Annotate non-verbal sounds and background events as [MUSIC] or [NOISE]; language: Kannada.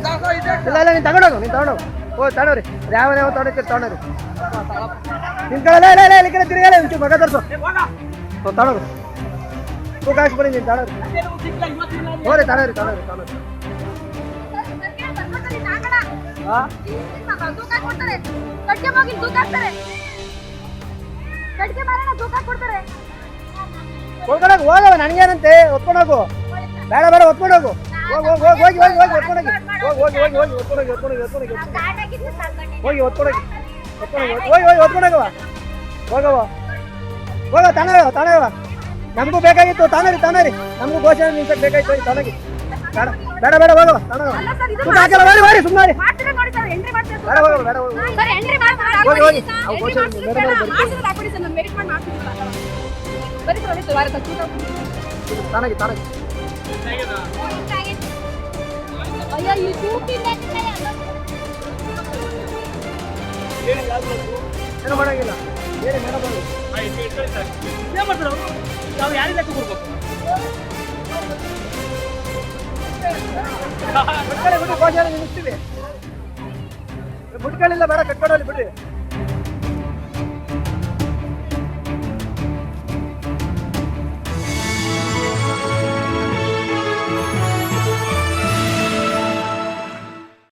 ಇಲ್ಲ ಇಲ್ಲ, ನೀನು ತಗೊಂಡೋಗು ನೀನು ತಗೊಂಡೋಗು. ಓ ತಗೋರಿ ಯಾವ ಯಾವ ತಗೊಂಡಿರ್ತೀರಿ ತಗೊಂಡ್ರಿ ನಿನ್ ಕಡೆ ಇಲ್ಲ ಇಲ್ಲ ಇಲ್ಲಿ ಕಡೆ ತಿರುಗಲ್ಲ ಒಂಚೂರು ಮಗ ತರ್ಸು. ಹ್ಞೂ ತೂ ಕಾಶ್ ಬರೀ ನೀನು ತಗೊಂಡ್ರಿ ಹೋರಿ ತಗೊಂಡ್ರಿ ತಗೊಂಡ್ರಿ ತಗೊಂಡ್ರಿ ಹಾಂ ಹೋಗವ ನನಗೇನಂತೆ ಹೊತ್ಕೊಂಡೋಗು ಬೇಡ ಬೇಡ ಹೊತ್ಕೊಂಡೋಗು ಹೋಗಿ ಹೋಗಿ ಹೋಗಿ ಹೋಗಿ ಹೋಗಿ ಹೊತ್ಕೊಂಡೋಗಿ ಹೋಗಿ ಹೋಗಿ ಹೋಗಿ ಹೋಗಿ ಹೊತ್ಕೊಂಡೋಗಿ ಹೊತ್ಕೊಂಡೋಗಿ ಹೊತ್ಕೊಂಡೋಗಿ ಹೋಗಿ ಹೊತ್ಕೊಂಡೋಗಿ ಹೊತ್ಕೊಂಡೋಗಿ ಹೋಗಿ ಹೋಗಿ. ಹೊತ್ಕೊಂಡೋಗವ ಹೋಗವ ಹೋಗ ತಾನೇ ತಾಣವ ನಮಗೂ ಬೇಕಾಗಿತ್ತು ತಾನರಿ ತಾನೇ ರೀ. ನಮಗೂ ಘೋಷಣೆ ನಿಲ್ಸಕ್ಕೆ ಬೇಕಾಗಿತ್ತು ಹೋಗಿ ತಾಣಗಿ ಬೇಡ ಬೇಡ ಬೇಡ ಹೋಗವ ಇದು ಸುಮ್ಮನೆ ಹಾಕಲ್ಲ ಮಾಡಿ ಬೇಡ ಸುಮ್ಮನೆ ಮಾಡ್ತೀರಾ ನೋಡಿ ಸರ್ ಎಂಟ್ರಿ ಮಾಡ್ತೀರಾ ಬೇಡ ಹೋಗವ ಬೇಡ ಹೋಗವ ಸರ್ ಎಂಟ್ರಿ ಮಾಡಿ ಹೋಗಿ, ಹೋಗಿ. ಅವು ಮಾಡ್ಸಿದ್ರೆ ಬೇಡ, ಬೇಡ, ತಾನಾಗಿ ಬರೀ. ತಾಣಗಿ ತಾಣಗಿ ಅಯ್ಯೋ ಈ ತೂಕಿಂದ ಏನು ಮಾಡಂಗಿಲ್ಲ. ಹೇಳಿ ಮೇಡಮ್ ಅವರು ಏನ್ ಮಾಡ್ತಾರೆ ಅವ್ರು? ನಾವು ಯಾರಿಗೆ ಲೆಕ್ಕ ಕೊಡ್ಬೇಕು? [LAUGHS] ಬಿಟ್ಟು ಘೋಷಣೆ ನಿಲ್ಲಿಸ್ತೀವಿ. ಬಿಟ್ಕೊಳ್ಳಿಲ್ಲ ಬೇಡ ಕಟ್ಕೊಳ್ಳಿ ಬಿಡ್ರಿ